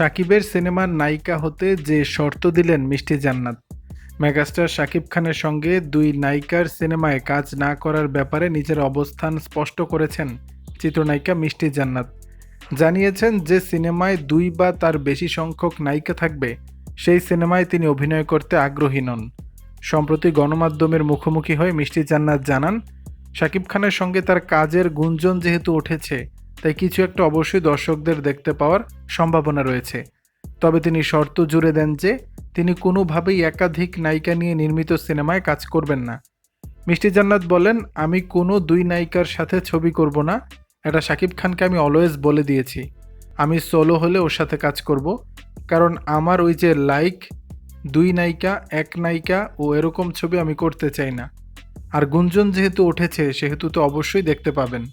সাকিবের সিনেমার নায়িকা হতে যে শর্ত দিলেন মিষ্টি জান্নাত, মেগাস্টার শাকিব খানের সঙ্গে দুই নায়িকার সিনেমায় কাজ না করার ব্যাপারে নিজের অবস্থান স্পষ্ট করেছেন চিত্রনায়িকা মিষ্টি জান্নাত। জানিয়েছেন যে সিনেমায় দুই বা তার বেশি সংখ্যক নায়িকা থাকবে, সেই সিনেমায় তিনি অভিনয় করতে আগ্রহী নন। সম্প্রতি গণমাধ্যমের মুখোমুখি হয়ে মিষ্টি জান্নাত জানান শাকিব খানের সঙ্গে তার কাজের গুঞ্জন যেহেতু উঠেছে তাই কিছু একটা অবশ্যই দর্শকদের দেখতে পাওয়ার সম্ভাবনা রয়েছে। তবে তিনি শর্ত জুড়ে দেন যে, তিনি কোনোভাবেই একাধিক নায়িকা নিয়ে নির্মিত সিনেমায় কাজ করবেন না। মিষ্টি জান্নাত বলেন, আমি কোনো দুই নায়িকার সাথে ছবি করব না। এটা শাকিব খানকে আমি অলওয়েজ বলে দিয়েছি। আমি সোলো হলে ওর সাথে কাজ করব। কারণ আমার ওই যে লাইক দুই নায়িকা, এক নায়িকা ও এরকম ছবি আমি করতে চাই না। আর গুঞ্জন যেহেতু উঠেছে, সেহেতু তো অবশ্যই দেখতে পাবেন।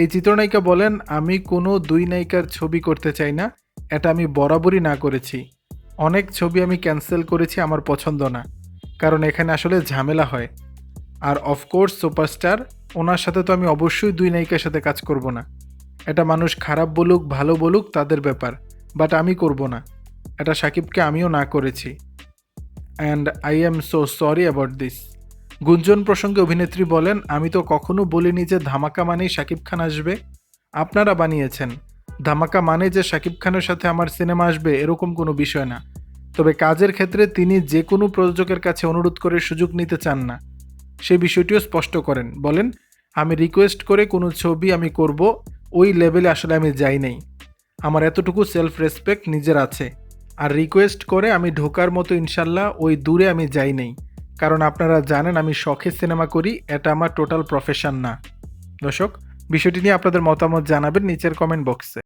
এই চিত্রনায়িকা বলেন, আমি কোনো দুই নায়িকার ছবি করতে চাই না, এটা আমি বরাবরই না করেছি। অনেক ছবি আমি ক্যান্সেল করেছি আমার পছন্দ না, কারণ এখানে আসলে ঝামেলা হয়। আর অফকোর্স সুপারস্টার ওনার সাথে তো আমি অবশ্যই দুই নায়িকার সাথে কাজ করব না। এটা মানুষ খারাপ বলুক, ভালো বলুক, তাদের ব্যাপার বাট আমি করব না। এটা সাকিবকে আমিও না করেছি। And I am so sorry about this গুঞ্জন প্রসঙ্গে অভিনেত্রী বলেন, আমি তো কখনো বলিনি যে ধামাকা মানেই শাকিব খান আসবে। আপনারা বানিয়েছেন। ধামাকা মানে যে শাকিব খানের সাথে আমার সিনেমা আসবে, এরকম কোনো বিষয় না। তবে কাজের ক্ষেত্রে তিনি যে কোনো প্রযোজকের কাছে অনুরোধ করে সুযোগ নিতে চান না। সে বিষয়টিও স্পষ্ট করেন। বলেন, আমি রিকোয়েস্ট করে কোনো ছবি আমি করব, ওই লেভেলে আসলে আমি যাই নাই। আমার এতটুকু সেলফ রেসপেক্ট নিজের আছে। আর রিকোয়েস্ট করে আমি ঢোকার মতো ইনশাল্লাহ ওই দূরে আমি যাই নাই। কারণ আপনারা জানেন, আমি শখে সিনেমা করি, এটা আমার টোটাল প্রফেশন না। দর্শক, বিষয়টি নিয়ে আপনাদের মতামত জানাবেন নিচের কমেন্ট বক্সে